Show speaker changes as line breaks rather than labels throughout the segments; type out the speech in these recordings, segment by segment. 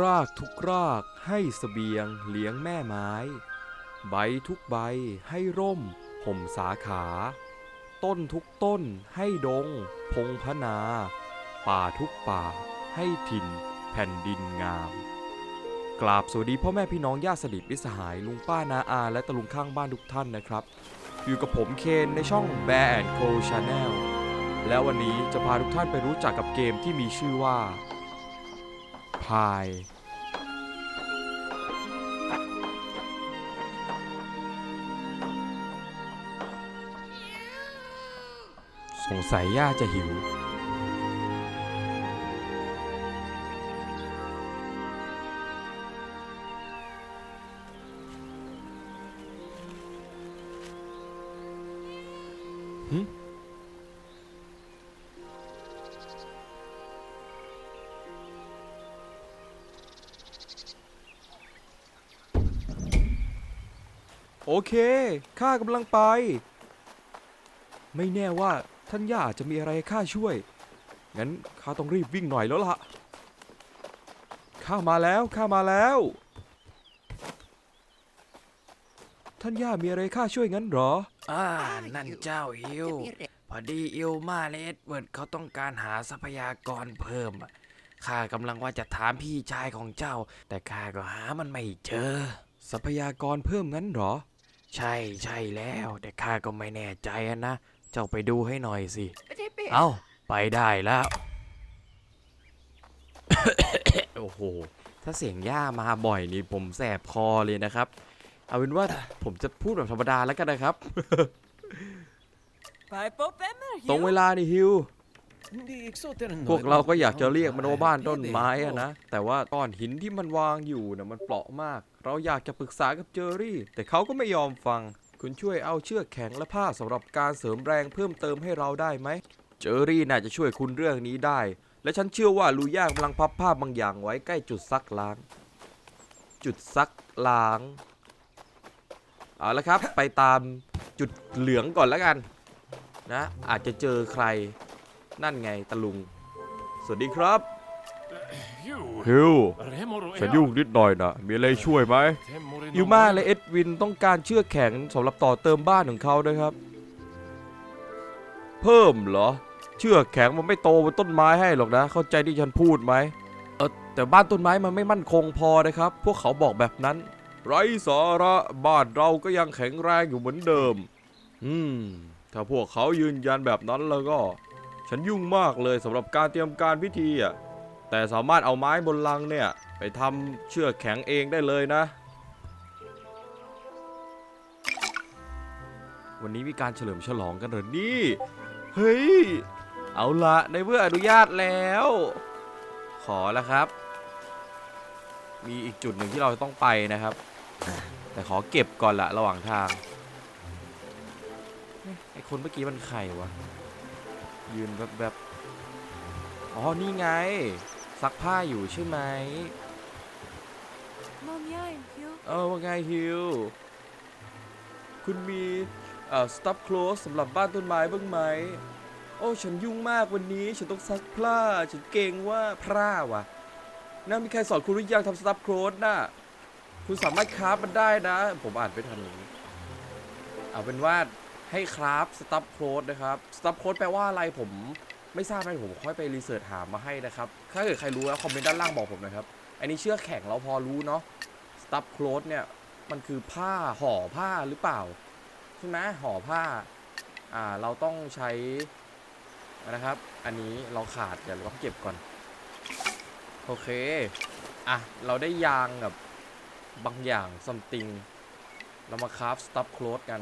รากทุกรากให้เสบียงเลี้ยงแม่ไม้ ใบทุกใบให้ร่มห่มสาขา ต้นทุกต้นให้ดง พงพนา ป่าทุกป่าให้ถิ่นแผ่นดินงาม กราบสวัสดีพ่อแม่พี่น้องญาติสนิทมิสหาย ลุงป้านาอา และตะลุงข้างบ้านทุกท่านนะครับ อยู่กับผมเคนในช่อง Bear and Co Channel แล้ววันนี้จะพาทุกท่านไปรู้จักกับเกมที่มีชื่อว่า พาย สงสัยย่าจะหิว โอเค ข้ากำลังไป ไม่แน่ว่าท่านย่าอาจจะมีอะไรให้ข้าช่วย งั้นข้าต้องรีบวิ่งหน่อยแล้วล่ะ ข้ามาแล้ว ข้ามาแล้ว ท่านย่ามีอะไรให้ข้าช่วยงั้นเหรอ
อ่า นั่นเจ้าฮิว พอดีอิลมาและเอ็ดเวิร์ดเขาต้องการหาทรัพยากรเพิ่มอะข้ากำลังว่าจะถามพี่ชายของเจ้า แต่ข้าก็หามันไม่เจอ
ทรัพยากรเพิ่มงั้นเหรอ
ใช่ใช่แล้ว แต่ข้าก็ไม่แน่ใจอะนะ เจ้าไปดูให้หน่อยสิ
เอ้า
เอ้า ไปได้แล้ว
โอ้โห ถ้าเสียงย่ามาบ่อยนี่ผมแสบคอเลยนะครับ เอาเป็นว่าผมจะพูดแบบธรรมดาแล้วกันนะครับตรงเวลานี่ฮิว พวกเราก็อยากจะเรียกมันว่าบ้านต้นไม้อะนะ แต่ว่าก้อนหินที่มันวางอยู่นะมันเปราะมาก เราอยากจะปรึกษากับเจอรี่ แต่เขาก็ไม่ยอมฟัง คุณช่วยเอาเชือกแข็งและผ้าสำหรับการเสริมแรงเพิ่มเติมให้เราได้ไหม เจอรี่น่าจะช่วยคุณเรื่องนี้ได้ และฉันเชื่อว่าลูย่ากำลังพับผ้าบางอย่างไว้ใกล้จุดซักล้าง จุดซักล้าง เอาละครับ ไปตามจุดเหลืองก่อนแล้วกัน นะ อาจจะเจอใคร นั่นไงตะลุง สวัสดีครับฮิวฉันยุ่งนิดหน่อยนะมีอะไรช่วยไหมยูมาและเอ็ดวินต้องการเชือกแข็งสำหรับต่อเติมบ้านของเขานะครับ เพิ่มเหรอ เชือกแข็งมันไม่โตบนต้นไม้ให้หรอกนะ เข้าใจที่ฉันพูดไหมเออแต่บ้านต้นไม้มันไม่มั่นคงพอนะครับ พวกเขาบอกแบบนั้น ไรสาระบ้านเราก็ยังแข็งแรงอยู่เหมือนเดิม อืม ถ้าพวกเขายืนยันแบบนั้นแล้วก็ ฉันยุ่งมากเลยสำหรับการเตรียมการพิธีอะแต่สามารถเอาไม้บนลังเนี่ย ไปทำเชือกแข็งเองได้เลยนะ วันนี้มีการเฉลิมฉลองกันเหรอนี่ เฮ้ย เอาละในเมื่ออนุญาตแล้ว ขอแล้วครับ มีอีกจุดหนึ่งที่เราต้องไปนะครับ แต่ขอเก็บก่อนละระหว่างทางเอ๊ะไอคนเมื่อกี้มันใครวะ ยืนแบบแบบๆอ๋อ นี่ไง ซักผ้าอยู่ใช่ไหม
Mom, yeah, I'm here.
เออว่าไงฮิว คุณมีเอ่อ stop close สำหรับบ้านต้นไม้บ้างไหม โอ้ฉันยุ่งมากวันนี้ ฉันต้องซักผ้า ฉันเก่งว่าพร่าวะน่ามีใครสอนคุณหรือยังทำ stop close น่ะ คุณสามารถคราฟมันได้นะ ผมอ่านไม่ทันอย่างนี้เอาเป็นว่า ให้คราฟ stop close นะครับ stop close แปลว่าอะไรผมไม่ทราบนะผมค่อยไปรีเสิร์ชหามาให้นะครับ ถ้าเกิดใครรู้แล้วคอมเมนต์ด้านล่างบอกผมนะครับ อันนี้เชือกแข็งเราพอรู้เนาะ stuff cloth เนี่ย มันคือผ้าห่อผ้าหรือเปล่า ใช่ไหมห่อผ้า อ่า เราต้องใช้นะครับ อันนี้เราขาดเดี๋ยวเราต้องเก็บก่อน โอเค อะ เราได้ยางกับบางอย่าง something เรามาคราฟ stuff cloth กัน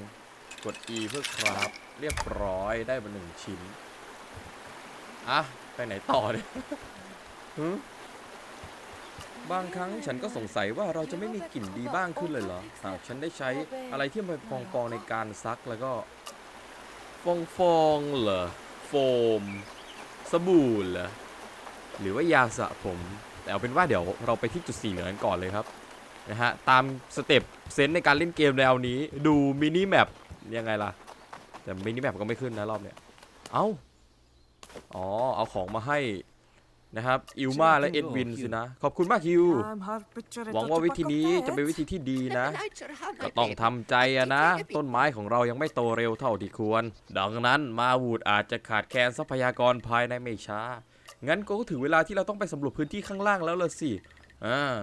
กด E เพื่อคราฟเรียบร้อยได้มาหนึ่งชิ้น อะ ไปไหนต่อเนี่ยบางครั้งฉันก็สงสัยว่าเราจะไม่มีกลิ่นดีบ้างขึ้นเลยเหรอหากฉันได้ใช้อะไรที่มันฟองฟองในการซักแล้วก็ ฟองฟองเหรอ โฟม สบู่เหรอ หรือว่ายาสระผม แต่เอาเป็นว่าเดี๋ยวเราไปที่จุดสีเหลืองกันก่อนเลยครับนะฮะตามสเต็ปเซนส์ในการเล่นเกมแนวนี้ ดูมินิแมป ยังไงล่ะ แต่มินิแมปก็ไม่ขึ้นนะรอบเนี้ย เอ้า อ๋อ เอาของมาให้นะครับ อิลมาและเอ็ดวินสินะ ขอบคุณมากฮิว หวังว่าวิธีนี้จะเป็นวิธีที่ดีนะ ก็ต้องทำใจอะนะ ต้นไม้ของเรายังไม่โตเร็วเท่าที่ควร ดังนั้นมาวูดอาจจะขาดแคลนทรัพยากรภายในไม่ช้า งั้นก็ถึงเวลาที่เราต้องไปสำรวจพื้นที่ข้างล่างแล้วละสิ อ่า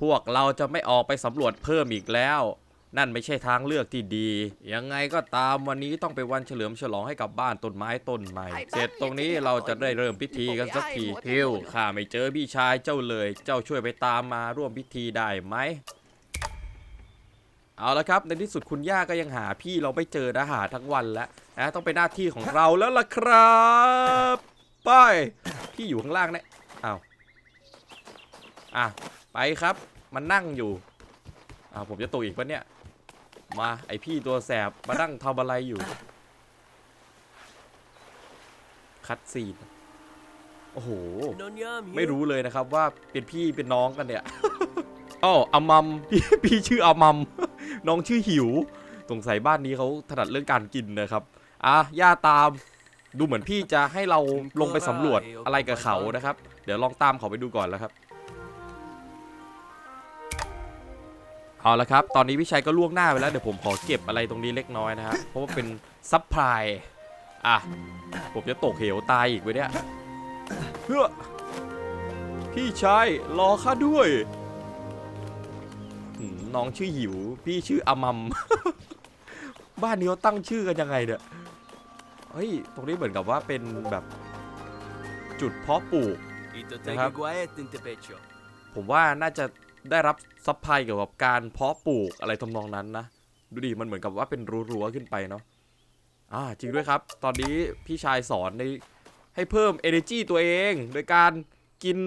พวกเราจะไม่ออกไปสำรวจเพิ่มอีกแล้ว นั่นไม่ใช่ทางเลือกที่ดี ยังไงก็ตามวันนี้ต้องเป็นวันเฉลิมฉลองให้กับบ้านต้นไม้ต้นใหม่ เสร็จตรงนี้เราจะได้เริ่มพิธีกันสักทีฮิวข้าไม่เจอพี่ชายเจ้าเลย เจ้าช่วยไปตามมาร่วมพิธีได้ไหม เอาละครับในที่สุดคุณย่าก็ยังหาพี่เราไม่เจอนะหาทั้งวันแล้วนะต้องเป็นหน้าที่ของเราแล้วล่ะครับไปพี่อยู่ข้างล่างเนี่ยอ้าวอะไปครับ มันนั่งอยู่อ่าผมจะตกอีกปะเนี่ย มาไอพี่ตัวแสบมานั่งทำอะไรอยู่ คัดซีนโอ้โห ไม่รู้เลยนะครับว่าเป็นพี่เป็นน้องกันเนี่ยอ้ออามัมพี่พี่ชื่ออามัมน้องชื่อหิว สงสัยบ้านนี้เขาถนัดเรื่องการกินนะครับ อะย่าตาม ดูเหมือนพี่จะให้เราลงไปสำรวจอะไรกับเขานะครับ เดี๋ยวลองตามเขาไปดูก่อนแล้วครับ เอาละครับ ตอนนี้พี่ชัยก็ล่วงหน้าไปแล้ว เดี๋ยวผมขอเก็บอะไรตรงนี้เล็กน้อยนะครับเพราะว่าเป็นซับพลาย อะ ผมจะตกเหวตายอีกไปเนี่ยเพื่อพี่ชายรอข้าด้วยน้องชื่อหิว พี่ชื่ออามัม บ้านนี้เขาตั้งชื่อกันยังไงเนี่ย เฮ้ย ตรงนี้เหมือนกับว่าเป็นแบบจุดเพาะปลูกนะครับผมว่าน่าจะ ได้รับซัพพลายเกี่ยวกับการเพาะปลูกอะไรทำนองนั้นนะ ดูดิมันเหมือนกับว่าเป็นรั้วๆขึ้นไปเนาะอ่าจริงด้วยครับ ตอนนี้พี่ชายสอนในให้เพิ่ม energy ตัวเอง โดยการกิน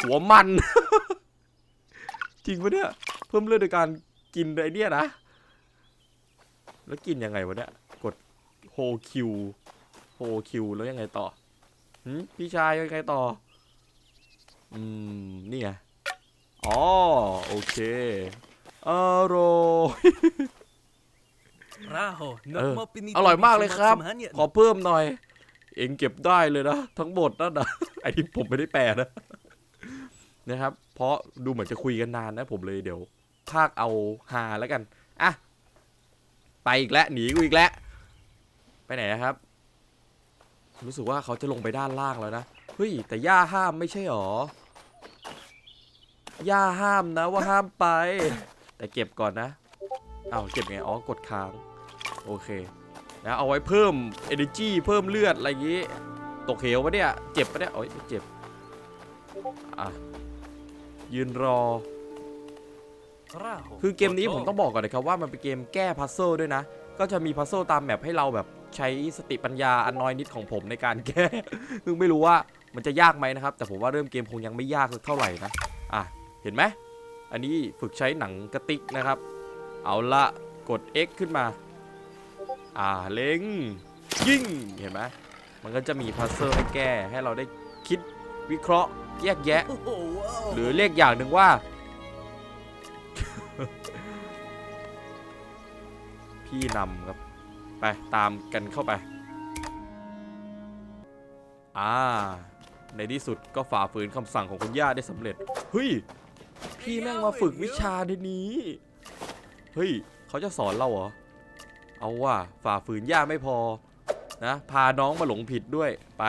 หัวมัน จริงปะเนี่ย เพิ่มเลือดโดยการกินไอเนี่ยนะ แล้วกินยังไงวะเนี่ย กดโฮคิวโฮคิวแล้วยังไงต่อพี่ชายยังไงต่อ อืม นี่ไง อ๋อโอเคอร่อยเอออร่อยมากเลยครับ ขอเพิ่มหน่อย เองเก็บได้เลยนะ ทั้งหมดนั่นนะไอที่ผมไม่ได้แปลนะนะครับ เพราะดูเหมือนจะคุยกันนานนะ ผมเลยเดี๋ยวภาคเอาฮาแล้วกันอะไปอีกแล้วหนีกูอีกแล้วไปไหนนะครับ รู้สึกว่าเขาจะลงไปด้านล่างแล้วนะเฮ้ยแต่ย่าห้ามไม่ใช่หรอ ย่าห้ามนะว่าห้ามไป แต่เก็บก่อนนะเอาวเก็บไงอ๋อกดค้างโอเคนะเอาไว้เพิ่ม energy เพิ่มเลือดอะไรอย่างงี้ตกเหวปะเนี่ยเจ็บปะเนี่ยโอ้ยไม่เจ็บอะยืนรอ คือเกมนี้ผมต้องบอกก่อนนะครับว่ามันเป็นเกมแก้พัซเซิลด้วยนะ ก็จะมีพัซเซิลตามแมปให้เราแบบใช้สติปัญญาอันน้อยนิดของผมในการแก้ซึ่งไม่รู้ว่ามันจะยากไหมนะครับ แต่ผมว่าเริ่มเกมคงยังไม่ยากสักเท่าไหร่นะ อะ เห็นไหมอันนี้ฝึกใช้หนังกระติกนะครับ เอาละกด X ขึ้นมา อ่าเล็งยิงเห็นไหมมันก็จะมีพัซเซิลให้แก้ให้เราได้คิดวิเคราะห์แยกแยะ หรือเรียกอย่างหนึ่งว่า พี่นำครับ ไปตามกันเข้าไป อ่า ในที่สุดก็ฝ่าฝืนคำสั่งของคุณย่าได้สำเร็จ เฮ้ย พี่แม่งมาฝึกวิชาในนี้ เฮ้ยเขาจะสอนเราเหรอ เอาว่ะฝ่าฝืนย่าไม่พอ นะ พาน้องมาหลงผิดด้วย ไป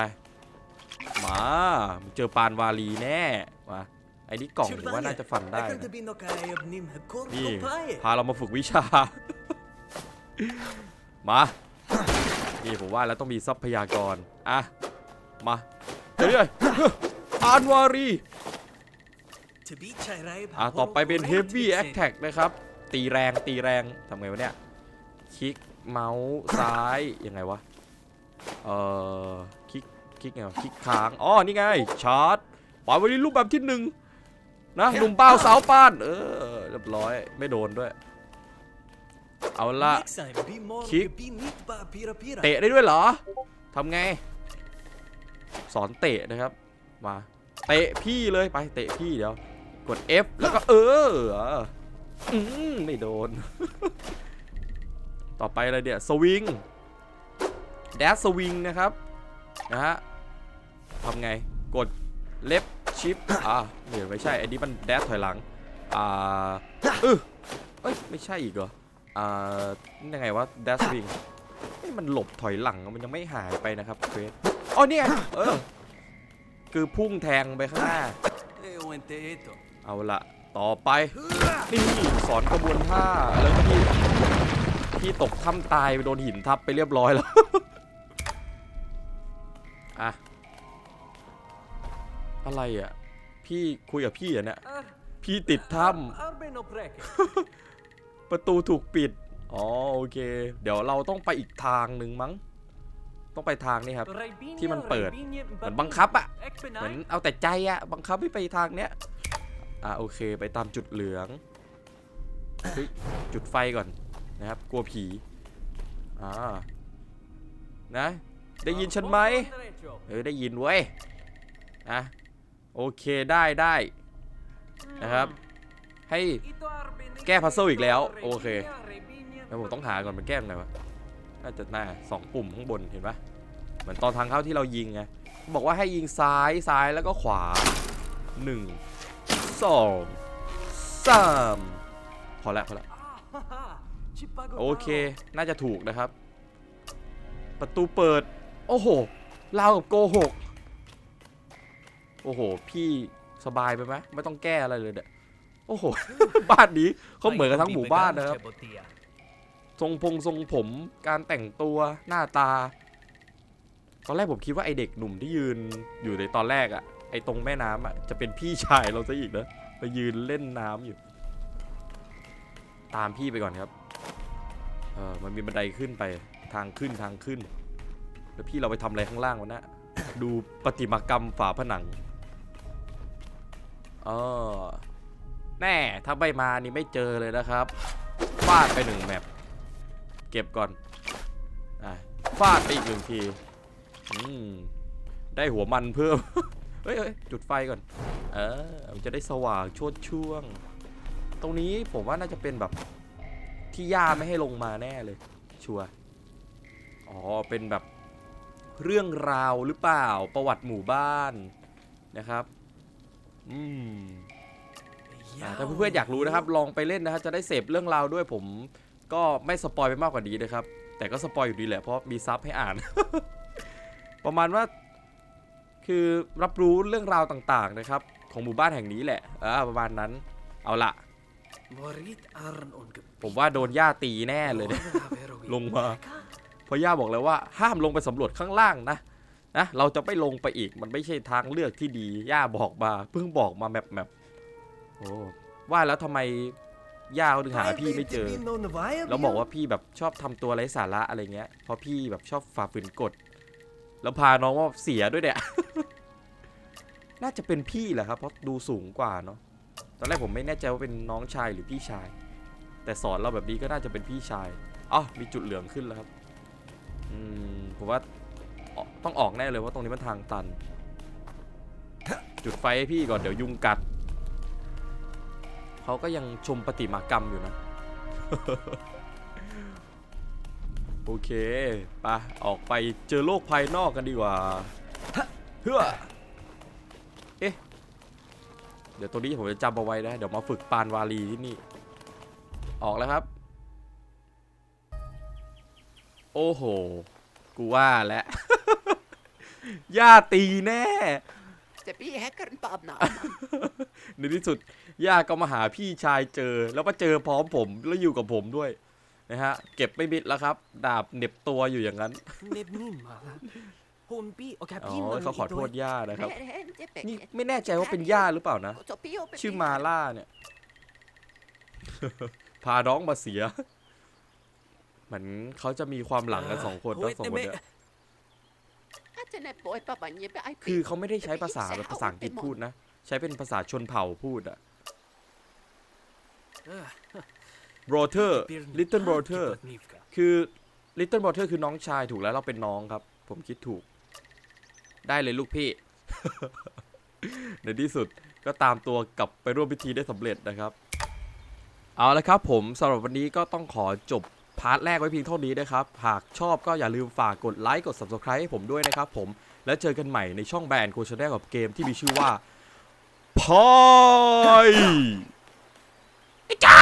มาเจอปานวาลีแน่ มาไอ้นี่กล่องผมว่าน่าจะฟันได้นะนี่พาเรามาฝึกวิชา มา นี่ผมว่าแล้วต้องมีทรัพยากร อะ มา เฮ้ยปานวารี อะต่อไปเป็น Heavy Attack นะครับ ตีแรงตีแรงทำไงวะเนี่ย คลิกเมาส์ซ้าย ยังไงวะ เอ่อ คลิก คลิกไงวะคลิกค้างอ๋อนี่ไง ชาร์จปล่อยไวันนี้รูปแบบที่หนึ่งนะหนุ่มเป้าสาวป้าน เออ เรียบร้อย ไม่โดนด้วย เอาละคลิก เตะได้ด้วยเหรอทำไง สอนเตะนะครับ มา เตะพี่เลยไปเตะพี่เดี๋ยว กด F แล้วก็เอออืมไม่โดน ต่อไปอะไรเนี่ยสวิงแดสสวิงนะครับนะฮะทำไงกดเล็บชิปอ่าเดี๋ยวไม่ใช่อันนี้มันแดชถอยหลังอ่าเออเอ้ยไม่ใช่อีกเหรออ่ายังไงวะแดชวิงมันหลบถอยหลังมันยังไม่หายไปนะครับเควสอ๋อเนี่ยเออคือพุ่งแทงไปข้างหน้า เอาละต่อไป นี่สอนกระบวนท่าแล้วพี่พี่ตกถ้ำตายไปโดนหินทับไปเรียบร้อยแล้วอะอะไรอะ พี่คุยกับพี่อะเนี่ยพี่ติดถ้ำประตูถูกปิด อ๋อโอเค เดี๋ยวเราต้องไปอีกทางหนึ่งมั้ง ต้องไปทางนี้ครับ ที่มันเปิด เหมือนบังคับอะ เหมือนเอาแต่ใจอะ บังคับให้ไปทางเนี้ย อะโอเค ไปตามจุดเหลืองเฮ้ยจุดไฟก่อนนะครับ กลัวผี อ่า นะ ได้ยินฉันไหมเออได้ยินเว้ยอะโอเคได้ได้นะครับ ให้แก้ puzzle อีกแล้ว โอเคแล้วผมต้องหาก่อนมันแก้ยังไงวะน่าจะหน้าสองปุ่มข้างบนเห็นปะเหมือนตอนทางเข้าที่เรายิงไงบอกว่าให้ยิงซ้ายซ้ายแล้วก็ขวาหนึ่ง สองสามพอละพอละ
Ah, ah, ah. Ci pago
โอเค น่าจะถูกนะครับ ประตูเปิด โอ้โหราวกับโกหก โอ้โห พี่สบายไปไหมไม่ต้องแก้อะไรเลยเนี่ยโอ้โห บ้านนี้เขาเหมือนกันทั้งหมู่บ้านนะครับ ทรงพงทรงผม การแต่งตัวหน้าตา ตอนแรกผมคิดว่าไอเด็กหนุ่มที่ยืนอยู่ในตอนแรกอะ ไอตรงแม่น้ำอะจะเป็นพี่ชายเราซะอีกนะไปยืนเล่นน้ำอยู่ ตามพี่ไปก่อนครับเออมันมีบันไดขึ้นไปทางขึ้นทางขึ้น แล้วพี่เราไปทำอะไรข้างล่างวะนะดูประติมากรรมฝาผนังเออแน่ถ้าไม่มานี่ไม่เจอเลยนะครับฟาดไปหนึ่งแมปเก็บก่อนอฟาดไปอีกหนึ่งทีได้หัวมันเพิ่ม ฮ้ยเฮ้ยจุดไฟก่อน เออ มันจะได้สว่างโชดช่วง ตรงนี้ผมว่าน่าจะเป็นแบบที่ย่าไม่ให้ลงมาแน่เลย ชัวร์อ๋อ เป็นแบบเรื่องราวหรือเปล่าประวัติหมู่บ้านนะครับ อืมอ่าถ้าเพื่อนๆอยากรู้นะครับ ลองไปเล่นนะครับจะได้เสพเรื่องราวด้วยผม ก็ไม่สปอยไปมากกว่านี้นะครับ แต่ก็สปอยอยู่ดีแหละเพราะมีซับให้อ่าน ประมาณว่า คือรับรู้เรื่องราวต่างๆนะครับ ของหมู่บ้านแห่งนี้แหละอ่าประมาณนั้น เอาละ
Morit arn on ge-
ผมว่าโดนย่าตีแน่เลยเนี่ย
Ora vero ge-
ลงมาเพราะย่าบอกแล้วว่า ห้ามลงไปสำรวจข้างล่างนะนะเราจะไม่ลงไปอีกมันไม่ใช่ทางเลือกที่ดีย่าบอกมาเพิ่งบอกมาแมปแมปโอ้ว่าแล้วทำไมย่าเขาถึงหาพี่ไม่เจอ
non viable?
แล้วบอกว่าพี่แบบชอบทำตัวไร้สาระอะไรเงี้ยเพราะพี่แบบชอบฝ่าฝืนกฎ แล้วพาน้องว่าเสียด้วยเนี่ย น่าจะเป็นพี่แหละครับ เพราะดูสูงกว่าเนาะ ตอนแรกผมไม่แน่ใจว่าเป็นน้องชายหรือพี่ชาย แต่สอนเราแบบนี้ก็น่าจะเป็นพี่ชายอ๋อมีจุดเหลืองขึ้นแล้วครับ อืม ผมว่าต้องออกแน่เลยว่าตรงนี้มันทางตัน จุดไฟให้พี่ก่อนเดี๋ยวยุงกัด เขาก็ยังชมประติมากรรมอยู่นะ โอเคไปออกไปเจอโลกภายนอกกันดีกว่าเฮ้อเอ๊ะเดี๋ยวตัวนี้ผมจะจำเอาไว้นะ เดี๋ยวมาฝึกปานวาลีที่นี่ ออกแล้วครับ โอ้โห กูว่าแล้วย่าตีแน่
จะพี่แฮกเกอร์ปอบหนอ
ในที่สุดย่าก็มาหาพี่ชายเจอ แล้วมาเจอพร้อมผมแล้วอยู่กับผมด้วย นะฮะเก็บไม่มิดแล้วครับ ดาบเหน็บตัวอยู่อย่างนั้น
Neb nimala. Hon bi och
อ๋อ
kapinen
เขาขอโทษย่านะครับ
แม่เจ๊เป็ด
นี่ไม่แน่ใจว่าเป็นย่าหรือเปล่านะ ชื่อมาล่าเนี่ย พาน้องมาเสียเหมือนเขาจะมีความหลังกันสองคนทั้งสองคนเนี่ย
อาจจะในป่วยปะบันยี่ไปไอ
คือเขาไม่ได้ใช้ภาษาแบบภาษาอังกฤษพูดนะ ใช้เป็นภาษาชนเผ่าพูดอะ brother little brother คือ little brother คือน้องชายถูกแล้วเราเป็นน้องครับ ผมคิดถูก ได้เลยลูกพี่ ในที่สุดก็ตามตัวกลับไปร่วมพิธีได้สำเร็จนะครับ เอาละครับผมสำหรับวันนี้ก็ต้องขอจบพาร์ทแรกไว้เพียงเท่านี้นะครับ หากชอบก็อย่าลืมฝากกดไลค์กด subscribe ให้ผมด้วยนะครับผม และเจอกันใหม่ในช่องแบรนด์โคชแนลกับเกมที่มีชื่อว่าพายไอจ้า